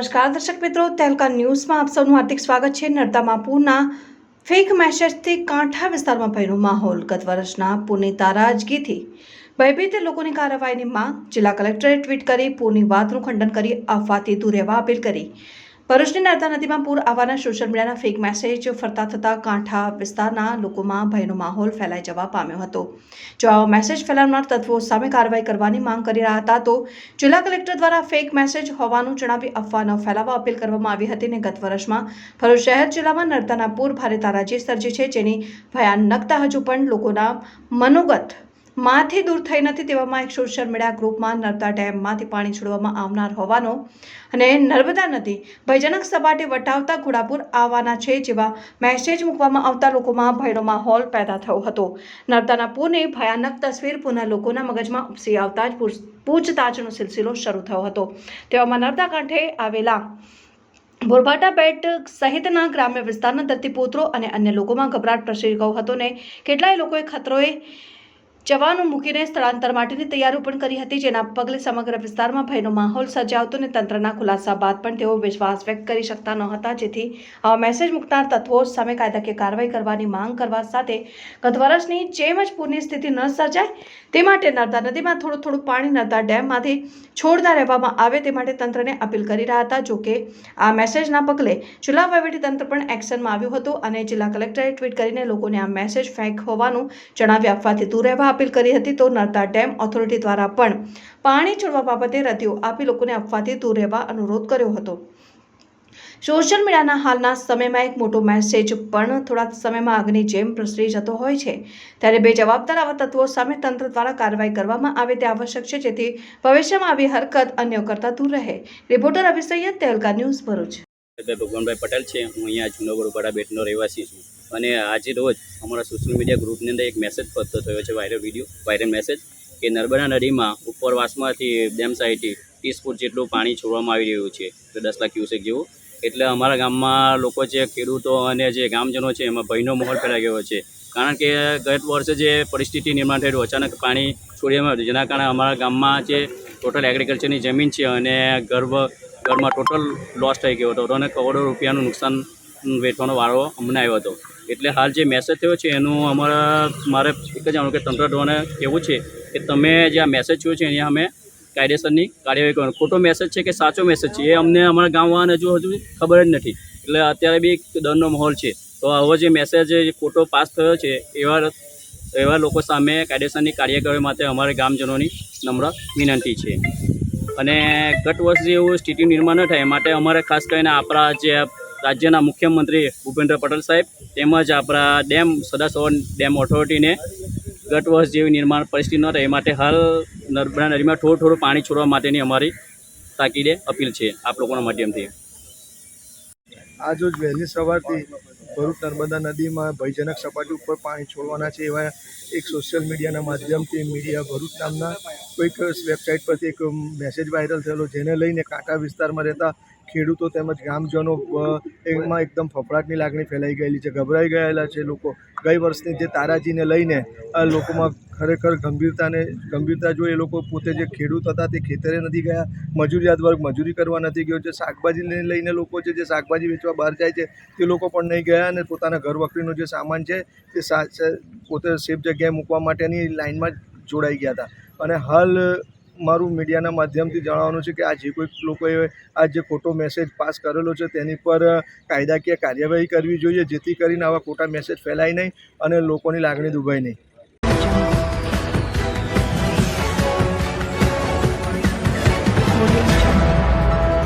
નમસ્કાર, દર્શક મિત્રો. તેલકા ન્યૂઝમાં આપ સૌનું હાર્દિક સ્વાગત છે. નર્મદામાં પૂરના ફેક મેસેજથી કાંઠા વિસ્તારમાં ભયનો માહોલ. ગત વર્ષના પૂરની તારાજગીથી ભયભીત લોકોની કાર્યવાહીની માંગ. જિલ્લા કલેક્ટરે ટ્વીટ કરી પૂરની વાતનું ખંડન કરી અફવાથી દૂર રહેવા અપીલ કરી. ભરૂચની નર્મદા નદીમાં પૂર આવવાના સોશિયલ મીડિયાના ફેક મેસેજ ફરતા થતા કાંઠા વિસ્તારના લોકોમાં ભયનો માહોલ ફેલાઈ જવા પામ્યો હતો. જો આવા મેસેજ ફેલાવનાર તત્વો સામે કાર્યવાહી કરવાની માંગ કરી રહ્યા હતા, તો જિલ્લા કલેક્ટર દ્વારા ફેક મેસેજ હોવાનું જણાવી અફવા ન ફેલાવવા અપીલ કરવામાં આવી હતી અને ગત વર્ષમાં ભરૂચ શહેર જિલ્લામાં નર્મદાના પૂર ભારે તારાજી સર્જી છે, જેની ભયાનકતા હજુ પણ લોકોના મનોગત માંથી દૂર થઈ નથી તેવામાં એક સોશિયલ મીડિયા ગ્રુપમાં નર્મદા ડેમમાંથી પાણી છોડવામાં આવનાર હોવાનો અને નર્મદા નદી ભયજનક સપાટી વટાવતા ઘોડાપુર આવવાના છે જેવા મેસેજ મૂકવામાં આવતા લોકોમાં ભયનો માહોલ પેદા થયો હતો. નર્મદાના પૂરની ભયાનક તસવીર પૂરના લોકોના મગજમાં ઉપસી આવતા જ પૂછતાછનો સિલસિલો શરૂ થયો હતો. તેવામાં નર્મદા કાંઠે આવેલા બોરભાટા બેટ સહિતના ગ્રામ્ય વિસ્તારના ધરતીપુત્રો અને અન્ય લોકોમાં ગભરાટ પ્રસરી ગયો હતો ને કેટલાય લોકોએ ખતરોએ જવાનું મૂકીને સ્થળાંતર માટેની તૈયારીઓ પણ કરી હતી, જેના પગલે સમગ્ર વિસ્તારમાં ભયનો માહોલ સર્જાવતો અને તંત્રના ખુલાસા બાદ પણ તેઓ વિશ્વાસ વ્યક્ત કરી શકતા ન હતા. જેથી આવા મેસેજ મૂકનાર તત્વો સામે કાયદાકીય કાર્યવાહી કરવાની માંગ કરવા સાથે ગત વર્ષની જેમ જ પૂરની સ્થિતિ ન સર્જાય, તે માટે નર્મદા નદીમાં થોડું થોડું પાણી નર્મદા ડેમમાંથી છોડતા રહેવામાં આવે તે માટે તંત્રને અપીલ કરી રહ્યા હતા. જોકે આ મેસેજના પગલે જિલ્લા તંત્ર પણ એક્શનમાં આવ્યું હતું અને જિલ્લા કલેક્ટરે ટ્વીટ કરીને લોકોને આ મેસેજ ફેક હોવાનું જણાવી આપવાથી દૂર રહેવા અપીલ કરી હતી તો નર્મદા ડેમ ઓથોરિટી દ્વારા પણ પાણી છોડવા બાબતે રદિયો આપી લોકોને અફવાથી દૂર રહેવા અનુરોધ કર્યો હતો. સોશિયલ મીડિયાના હાલના સમયમાં એક મોટો મેસેજ પણ થોડા સમયમાં આગની જેમ પ્રસરી જતો હોય છે. ત્યારે બે જવાબદાર આવા તત્વો સામે તંત્ર દ્વારા કાર્યવાહી કરવામાં આવે તે આવશ્યક છે, જેથી ભવિષ્યમાં આવી હરકત અન્યો કરતા દૂર રહે. રિપોર્ટર અભિષૈયદ તેલકા ન્યૂઝ ભરૂચ. ભગવાનભાઈ પટેલ છે. હું અહીંયા જુનાગઢ ઉપાડા બેટનો રહેવાસી છું. અને આજે રોજ અમારા સોશિયલ મીડિયા ગ્રુપની અંદર એક મેસેજ ફરતો થયો છે વાયરલ વીડિયો વાયરલ મેસેજ કે નર્મદા નદીમાં ઉપરવાસમાંથી ડેમ સાઈડથી ત્રીસ ફૂટ જેટલું પાણી છોડવામાં આવી રહ્યું છે, તો દસ લાખ ક્યુસેક જેવું. એટલે અમારા ગામમાં લોકો છે ખેડૂતો અને જે ગામજનો છે, એમાં ભયનો માહોલ ફેલાઈ ગયો છે. કારણ કે ગત વર્ષે જે પરિસ્થિતિ નિર્માણ થયેલું, અચાનક પાણી છોડવામાં આવ્યું જેના કારણે અમારા ગામમાં જે ટોટલ એગ્રીકલ્ચરની જમીન છે અને ગર્ભ, ઘરમાં ટોટલ લોસ થઈ ગયો હતો. અને કરોડો રૂપિયાનું નુકસાન વેઠવાનો વારો અમને આવ્યો હતો. એટલે હાલ જે મેસેજ થયો છે, એનું અમારા, મારે એક જ જાણવું કે તંત્ર દ્વારા કહેવું છે કે તમે જે આ મેસેજ થયો છે, એની અમે કાયદેસરની કાર્યવાહી કરવાનો. ખોટો મેસેજ છે કે સાચો મેસેજ છે, એ અમને અમારા ગામવાળાને હજુ હજુ ખબર જ નથી. એટલે અત્યારે બી ડરનો માહોલ છે. તો આવો જે મેસેજ ખોટો પાસ થયો છે, એવા એવા લોકો સામે કાયદેસરની કાર્યવાહી માટે અમારા ગામજનોની નમ્ર વિનંતી છે. અને ગત વર્ષ જેવું સ્થિતિ નિર્માણ ન થાય માટે અમારે ખાસ કરીને આપણા જે રાજ્યના મુખ્યમંત્રી ભૂપેન્દ્ર પટેલ સાહેબ તેમજ આપણા ડેમ સદાસવર ડેમ ઓથોરિટીને ગત વર્ષ જેવી નિર્માણ પરિસ્થિતિ ન રહે એ માટે હાલ નર્મદા નદીમાં થોડું થોડું પાણી છોડવા માટેની અમારી તાકીદે અપીલ છે આપ લોકોના માધ્યમથી. આજરોજ વહેલી સવારથી ભરૂચ નર્મદા નદીમાં ભયજનક સપાટી ઉપર પાણી છોડવાના છે એવા એક સોશિયલ મીડિયાના માધ્યમથી મીડિયા ભરૂચ નામના કોઈક વેબસાઇટ પરથી એક મેસેજ વાયરલ થયેલો જેને લઈને કાંઠા વિસ્તારમાં રહેતા ખેડૂતો તેમજ ગામજનો એમાં એકદમ ફફડાટની લાગણી ફેલાઈ ગયેલી છે, ગભરાઈ ગયેલા છે લોકો. ગઈ વર્ષની જે તારાજીને લઈને આ લોકોમાં ખરેખર ગંભીરતાને, ગંભીરતા જો એ લોકો પોતે જે ખેડૂત હતા તે ખેતરે નથી ગયા મજૂરિયાત વર્ગ મજૂરી કરવા નથી ગયો છે. શાકભાજીને લઈને લોકો છે જે શાકભાજી વેચવા બહાર જાય છે, તે લોકો પણ નહીં ગયા અને પોતાના ઘર વખરીનો જે સામાન છે તે પોતે સેફ જગ્યાએ મૂકવા માટેની લાઇનમાં જોડાઈ ગયા હતા. અને હાલ મારું મીડિયાના માધ્યમથી જણાવવાનું છે કે આ જે કોઈ લોકોએ આ જે ખોટો મેસેજ પાસ કરેલો છે તેની પર કાયદાકીય કાર્યવાહી કરવી જોઈએ જેથી કરીને આવા ખોટા મેસેજ ફેલાય નહીં અને લોકોની લાગણી દુભાય નહીં